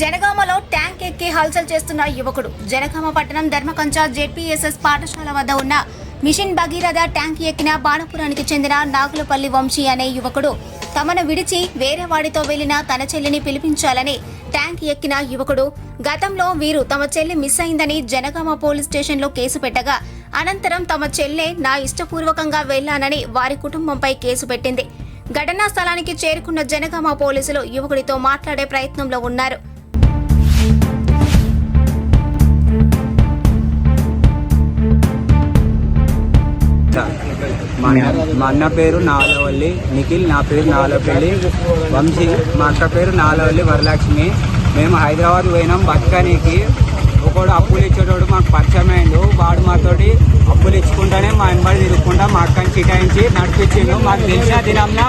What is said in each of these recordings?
జనగామలో tank ఎక్కి హల్చల్ చేస్తున్న యువకుడు. జనగామ పట్టణం ధర్మకంచ జెడ్పీఎస్ఎస్ పాఠశాల వద్ద ఉన్న మిషన్ భగీరథ ట్యాంక్ ఎక్కిన బాణపురానికి చెందిన నాగులపల్లి వంశీ అనే యువకుడు తమను విడిచి వేరే వాడితో వెళ్ళిన తన చెల్లిని పిలిపించాలని ట్యాంక్ ఎక్కిన యువకుడు గతంలో వీరు తమ చెల్లి మిస్ అయిందని జనగామ పోలీస్ స్టేషన్లో కేసు పెట్టగా అనంతరం తమ చెల్లె నా ఇష్టపూర్వకంగా వెళ్ళానని వారి కుటుంబంపై కేసు పెట్టింది. ఘటనా స్థలానికి చేరుకున్న జనగామ పోలీసులు యువకుడితో మాట్లాడే ప్రయత్నంలో ఉన్నారు. మా అన్న మా అన్న పేరు నాలవల్లి నిఖిల్ నా పేరు నాలపల్లి వంశీ మా అక్క పేరు నాలవల్లి వరలక్ష్మి. మేము హైదరాబాద్ పోయినాం బతకనీకి. ఒకడు అప్పులు ఇచ్చేటోడు మాకు పరిచయం అయిండు. వాడు మాతోటి అప్పులు ఇచ్చుకుంటానే మా వెనబడి తిరుగుకుంటా మా అక్కని చిటాయించి నడిపించిండు. మాకు తెలిసిన దినంన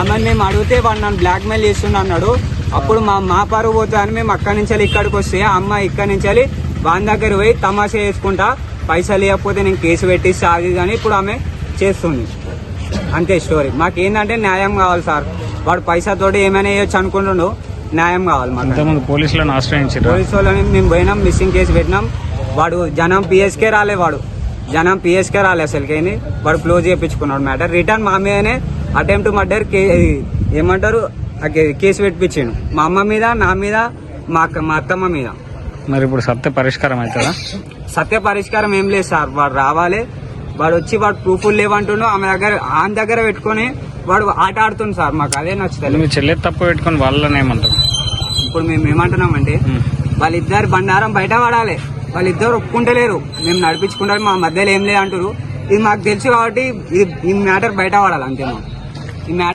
అమ్మని మేము అడిగితే వాడు నన్ను బ్లాక్మెయిల్ చేస్తుండ అన్నాడు. అప్పుడు మా మా పరువు పోతా అని మేము అక్కడి నుంచి ఇక్కడికి వస్తే అమ్మ ఇక్కడి నుంచి వాని దగ్గర పోయి తమాషా చేసుకుంటా. పైసలు ఇవ్వకపోతే నేను కేసు పెట్టి సాగి కానీ ఇప్పుడు ఆమె చేస్తుంది. అంతే స్టోరీ మాకు ఏంటంటే న్యాయం కావాలి సార్. వాడు పైసాతోటి ఏమైనా వేయొచ్చు అనుకుంటుండు న్యాయం కావాలి మాకు. పోలీసులను ఆశ్రయించారు పోలీసు వాళ్ళని మేము పోయినాం మిస్సింగ్ కేసు పెట్టినాం. వాడు జనం పిఎస్కే రాలే వాడు. జనం పిఎస్కే రాలే అసలుకేంది వాడు క్లోజ్ చేయించుకున్నాడు మ్యాటర్ రిటర్న్ మా మీదనే అటెంప్ట్ మర్డర్ కే ఏమంటారు? కేసు పెట్టించిండు మా అమ్మ మీద నా మీద మా అక్క మా అత్తమ్మ మీద. మరి ఇప్పుడు సత్య పరిష్కారం అవుతుందా? సత్య పరిష్కారం ఏం లేదు సార్. వాడు రావాలి. వాడు వచ్చి వాడు ప్రూఫ్లు లేవంటుండో ఆమె దగ్గర ఆమె దగ్గర పెట్టుకొని వాడు ఆట ఆడుతుంది సార్. మాకు అదే నచ్చుతుంది మీ చెల్లె తప్పు పెట్టుకొని వాళ్ళని ఏమంటారు? ఇప్పుడు మేము ఏమంటున్నామంటే ఉమ్. వాళ్ళిద్దరు బండారం బయట పడాలి. వాళ్ళిద్దరు ఒప్పుకుంటలేరు. మేము నడిపించుకుంటారు మా మధ్యలో ఏం లేదు అంటారు ఇది మాకు తెలుసు కాబట్టి ఇది ఈ మ్యాటర్ బయట పడాలి అంతే మాకు. ఈ మ్యాటర్